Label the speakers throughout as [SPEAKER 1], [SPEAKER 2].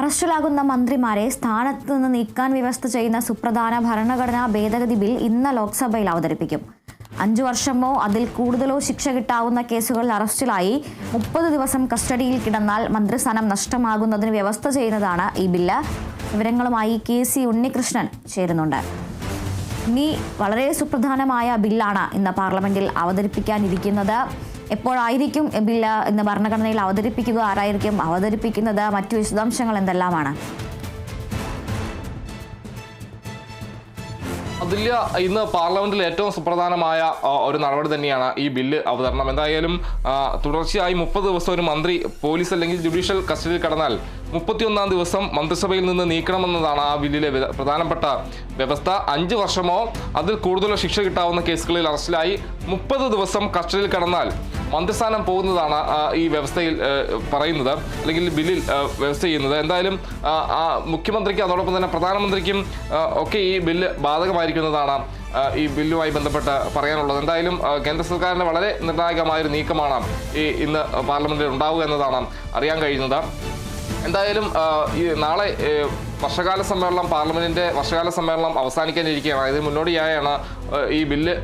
[SPEAKER 1] അറസ്റ്റിലാകുന്ന മന്ത്രിമാരെ സ്ഥാനത്ത് നിന്ന് നീക്കാൻ വ്യവസ്ഥ ചെയ്യുന്ന സുപ്രധാന ഭരണഘടനാ ഭേദഗതി ബിൽ ഇന്ന് ലോക്സഭയിൽ അവതരിപ്പിക്കും. അഞ്ചു വർഷമോ അതിൽ കൂടുതലോ ശിക്ഷ കിട്ടാവുന്ന കേസുകളിൽ അറസ്റ്റിലായി മുപ്പത് ദിവസം കസ്റ്റഡിയിൽ കിടന്നാൽ മന്ത്രിസ്ഥാനം നഷ്ടമാകുന്നതിന് വ്യവസ്ഥ ചെയ്യുന്നതാണ് ഈ ബില്ല്. വിവരങ്ങളുമായി കെ സി ഉണ്ണികൃഷ്ണൻ ചേരുന്നുണ്ട്. ഇനി വളരെ സുപ്രധാനമായ ബില്ലാണ് ഇന്ന് പാർലമെന്റിൽ അവതരിപ്പിക്കാനിരിക്കുന്നത്. എപ്പോഴായിരിക്കും ബില്ല് ഇന്ന് ഭരണഘടനയിൽ അവതരിപ്പിക്കുക ആരായിരിക്കും അവതരിപ്പിക്കുന്നത് മറ്റു വിശദാംശങ്ങൾ എന്തെല്ലാമാണ്?
[SPEAKER 2] അതുല്യ ഇന്ന് പാർലമെന്റിൽ ഏറ്റവും സുപ്രധാനമായ ഒരു നടപടി തന്നെയാണ് ഈ ബില്ല് അവതരണം. എന്തായാലും തുടർച്ചയായി മുപ്പത് ദിവസം ഒരു മന്ത്രി പോലീസ് അല്ലെങ്കിൽ ജുഡീഷ്യൽ കസ്റ്റഡിയിൽ കടന്നാൽ മുപ്പത്തിയൊന്നാം ദിവസം മന്ത്രിസഭയിൽ നിന്ന് നീക്കണമെന്നതാണ് ആ ബില്ലിലെ പ്രധാനപ്പെട്ട വ്യവസ്ഥ. അഞ്ച് വർഷമോ അതിൽ കൂടുതലോ ശിക്ഷ കിട്ടാവുന്ന കേസുകളിൽ അറസ്റ്റിലായി. മുപ്പത് ദിവസം കസ്റ്റഡിയിൽ കടന്നാൽ മന്ത്രിസ്ഥാനം പോകുന്നതാണ് ഈ വ്യവസ്ഥയിൽ പറയുന്നത് അല്ലെങ്കിൽ ബില്ലിൽ വ്യവസ്ഥ ചെയ്യുന്നത്. എന്തായാലും മുഖ്യമന്ത്രിക്ക് അതോടൊപ്പം തന്നെ പ്രധാനമന്ത്രിക്കും ഒക്കെ ഈ ബില്ല് ബാധകമായിരിക്കുന്നതാണ് ഈ ബില്ലുമായി ബന്ധപ്പെട്ട് പറയാനുള്ളത്. എന്തായാലും കേന്ദ്ര സർക്കാരിന്റെ വളരെ നിർണായകമായൊരു നീക്കമാണ് ഈ ഇന്ന് പാർലമെന്റിൽ ഉണ്ടാവുക എന്നതാണ് അറിയാൻ കഴിയുന്നത്. എന്തായാലും നാളെ വർഷകാല സമ്മേളനം പാർലമെന്റിന്റെ വർഷകാല സമ്മേളനം അവസാനിക്കാനിരിക്കുകയാണ്. ഇതിന് മുന്നോടിയായാണ് ഈ ബില്ല്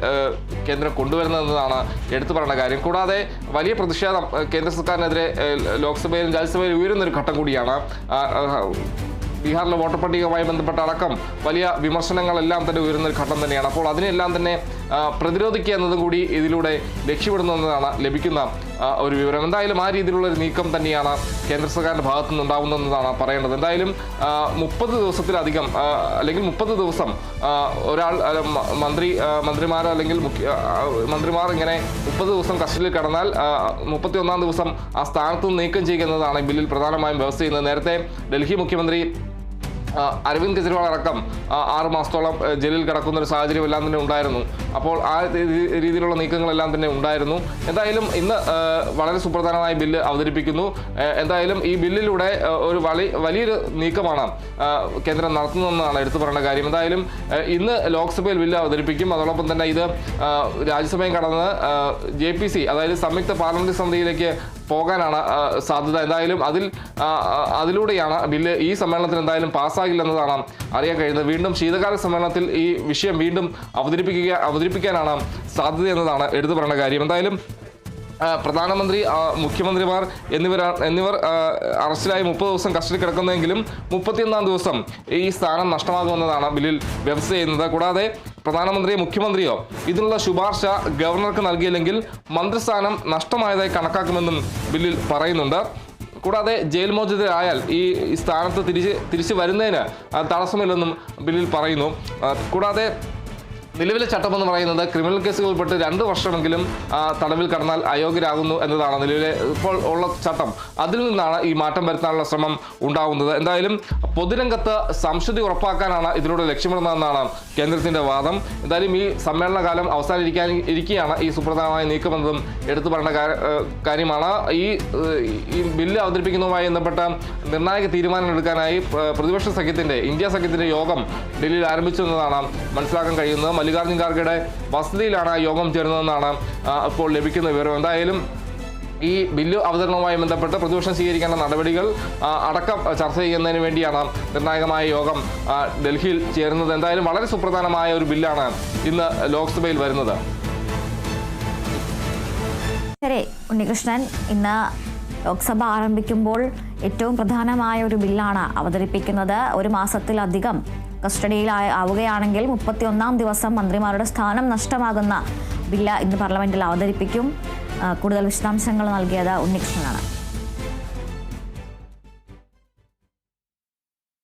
[SPEAKER 2] കേന്ദ്രം കൊണ്ടുവരുന്നതെന്നാണ് എടുത്തു പറയുന്ന കാര്യം. കൂടാതെ വലിയ പ്രതിഷേധം കേന്ദ്ര സർക്കാരിനെതിരെ ലോക്സഭയിലും രാജ്യസഭയിലും ഉയരുന്നൊരു ഘട്ടം കൂടിയാണ്. ബീഹാറിലെ വോട്ടർ പട്ടികയുമായി ബന്ധപ്പെട്ട അടക്കം വലിയ വിമർശനങ്ങളെല്ലാം തന്നെ ഉയരുന്ന ഒരു ഘട്ടം തന്നെയാണ്. അപ്പോൾ അതിനെല്ലാം തന്നെ പ്രതിരോധിക്കുക എന്നതും കൂടി ഇതിലൂടെ ലക്ഷ്യമിടുന്നതാണ് ലഭിക്കുന്ന ഒരു വിവരം. എന്തായാലും ആ രീതിയിലുള്ള ഒരു നീക്കം തന്നെയാണ് കേന്ദ്ര സർക്കാരിന്റെ ഭാഗത്തു നിന്നുണ്ടാവുന്നതെന്നാണ് പറയേണ്ടത്. എന്തായാലും മുപ്പത് ദിവസത്തിലധികം അല്ലെങ്കിൽ മുപ്പത് ദിവസം ഒരാൾ മന്ത്രി മന്ത്രിമാർ അല്ലെങ്കിൽ മന്ത്രിമാർ ഇങ്ങനെ മുപ്പത് ദിവസം കസ്റ്റഡിയിൽ കടന്നാൽ മുപ്പത്തി ഒന്നാം ദിവസം ആ സ്ഥാനത്ത് നീക്കം ചെയ്യുന്നതാണ് എന്നതാണ് ബില്ലിൽ പ്രധാനമായും വ്യവസ്ഥ ചെയ്യുന്നത്. നേരത്തെ ഡൽഹി മുഖ്യമന്ത്രി അരവിന്ദ് കെജ്രിവാൾ അടക്കം ആറ് മാസത്തോളം ജയിലിൽ കിടക്കുന്ന ഒരു സാഹചര്യം എല്ലാം തന്നെ ഉണ്ടായിരുന്നു. അപ്പോൾ ആ രീതിയിലുള്ള നീക്കങ്ങളെല്ലാം തന്നെ ഉണ്ടായിരുന്നു. എന്തായാലും ഇന്ന് വളരെ സുപ്രധാനമായ ബില്ല് അവതരിപ്പിക്കുന്നു. എന്തായാലും ഈ ബില്ലിലൂടെ ഒരു വലി വലിയൊരു നീക്കമാണ് കേന്ദ്രം നടത്തുന്നതെന്നാണ് എടുത്തു പറയേണ്ട കാര്യം. എന്തായാലും ഇന്ന് ലോക്സഭയിൽ ബില്ല് അവതരിപ്പിക്കും. അതോടൊപ്പം തന്നെ ഇത് രാജ്യസഭയും കടന്ന് ജെ പി സി അതായത് സംയുക്ത പാർലമെന്റ് സമിതിയിലേക്ക് പോകാനാണ് സാധ്യത. എന്തായാലും അതിൽ അതിലൂടെയാണ് ബില്ല് ഈ സമ്മേളനത്തിൽ എന്തായാലും പാസ്സാകില്ലെന്നതാണ് അറിയാൻ കഴിയുന്നത്. വീണ്ടും ശീതകാല സമ്മേളനത്തിൽ ഈ വിഷയം വീണ്ടും അവതരിപ്പിക്കുക അവതരിപ്പിക്കാനാണ് സാധ്യത എന്നതാണ് എടുത്തു പറയേണ്ട കാര്യം. എന്തായാലും പ്രധാനമന്ത്രി മുഖ്യമന്ത്രിമാർ എന്നിവർ എന്നിവർ അറസ്റ്റിലായി മുപ്പത് ദിവസം കസ്റ്റഡി കിടക്കുന്നെങ്കിലും മുപ്പത്തിയൊന്നാം ദിവസം ഈ സ്ഥാനം നഷ്ടമാകുമെന്നതാണ് ബില്ലിൽ വ്യവസ്ഥ ചെയ്യുന്നത്. കൂടാതെ പ്രധാനമന്ത്രിയോ മുഖ്യമന്ത്രിയോ ഇതിനുള്ള ശുപാർശ ഗവർണർക്ക് നൽകിയില്ലെങ്കിൽ മന്ത്രിസ്ഥാനം നഷ്ടമായതായി കണക്കാക്കുമെന്നും ബില്ലിൽ പറയുന്നുണ്ട്. കൂടാതെ ജയിൽ മോചിതരായാൽ ഈ സ്ഥാനത്ത് തിരിച്ച് തിരിച്ചു വരുന്നതിന് തടസ്സമില്ലെന്നും ബില്ലിൽ പറയുന്നു. കൂടാതെ നിലവിലെ ചട്ടം എന്ന് പറയുന്നത് ക്രിമിനൽ കേസുകൾപ്പെട്ട് രണ്ട് വർഷമെങ്കിലും തടവിൽ കടന്നാൽ അയോഗ്യരാകുന്നു എന്നതാണ് നിലവിലെ ഇപ്പോൾ ഉള്ള ചട്ടം. അതിൽ നിന്നാണ് ഈ മാറ്റം വരുത്താനുള്ള ശ്രമം ഉണ്ടാകുന്നത് എന്തായാലും പൊതുരംഗത്ത് സംശുദ്ധി ഉറപ്പാക്കാനാണ് ഇതിലൂടെ ലക്ഷ്യമിടുന്നതെന്നാണ് കേന്ദ്രത്തിന്റെ വാദം. എന്തായാലും ഈ സമ്മേളനകാലം അവസാനിരിക്കാൻ ഇരിക്കുകയാണ്. ഈ സുപ്രധാനമായ നീക്കമെന്നതും എടുത്തു പറയേണ്ട കാര്യമാണ്. ഈ ഈ ബില്ല് അവതരിപ്പിക്കുന്നതുമായി ബന്ധപ്പെട്ട നിർണായക തീരുമാനം എടുക്കാനായി പ്ര- പ്രതിപക്ഷ സഖ്യത്തിന്റെ ഇന്ത്യ സഖ്യത്തിന്റെ യോഗം ഡൽഹിയിൽ ആരംഭിച്ചു എന്നതാണ് മനസ്സിലാക്കാൻ കഴിയുന്നത്. മല്ലികാർജുൻ ഖാർഗെയുടെ വസതിയിലാണ് യോഗം ചേർന്നതെന്നാണ് ഇപ്പോൾ ലഭിക്കുന്ന വിവരം. എന്തായാലും ഈ ബില്ല് അവതരണവുമായി ബന്ധപ്പെട്ട് പ്രതിപക്ഷം സ്വീകരിക്കേണ്ട നടപടികൾ അടക്കം ചർച്ച ചെയ്യുന്നതിന് വേണ്ടിയാണ് നിർണായകമായ യോഗം ഡൽഹിയിൽ ചേരുന്നത്. എന്തായാലും വളരെ സുപ്രധാനമായ ഒരു ബില്ലാണ് ഇന്ന് ലോക്സഭയിൽ വരുന്നത്.
[SPEAKER 1] ശരി ഉണ്ണികൃഷ്ണൻ ഇന്ന് ലോക്സഭ ആരംഭിക്കുമ്പോൾ ഏറ്റവും പ്രധാനമായ ഒരു ബില്ലാണ് അവതരിപ്പിക്കുന്നത്. ഒരു മാസത്തിലധികം കസ്റ്റഡിയിൽ ആവുകയാണെങ്കിൽ മുപ്പത്തിയൊന്നാം ദിവസം മന്ത്രിമാരുടെ സ്ഥാനം നഷ്ടമാകുന്ന ബില്ല് ഇന്ന് പാർലമെന്റിൽ അവതരിപ്പിക്കും. കൂടുതൽ വിശദാംശങ്ങൾ നൽകിയത് ഉണ്ണികൃഷ്ണനാണ്.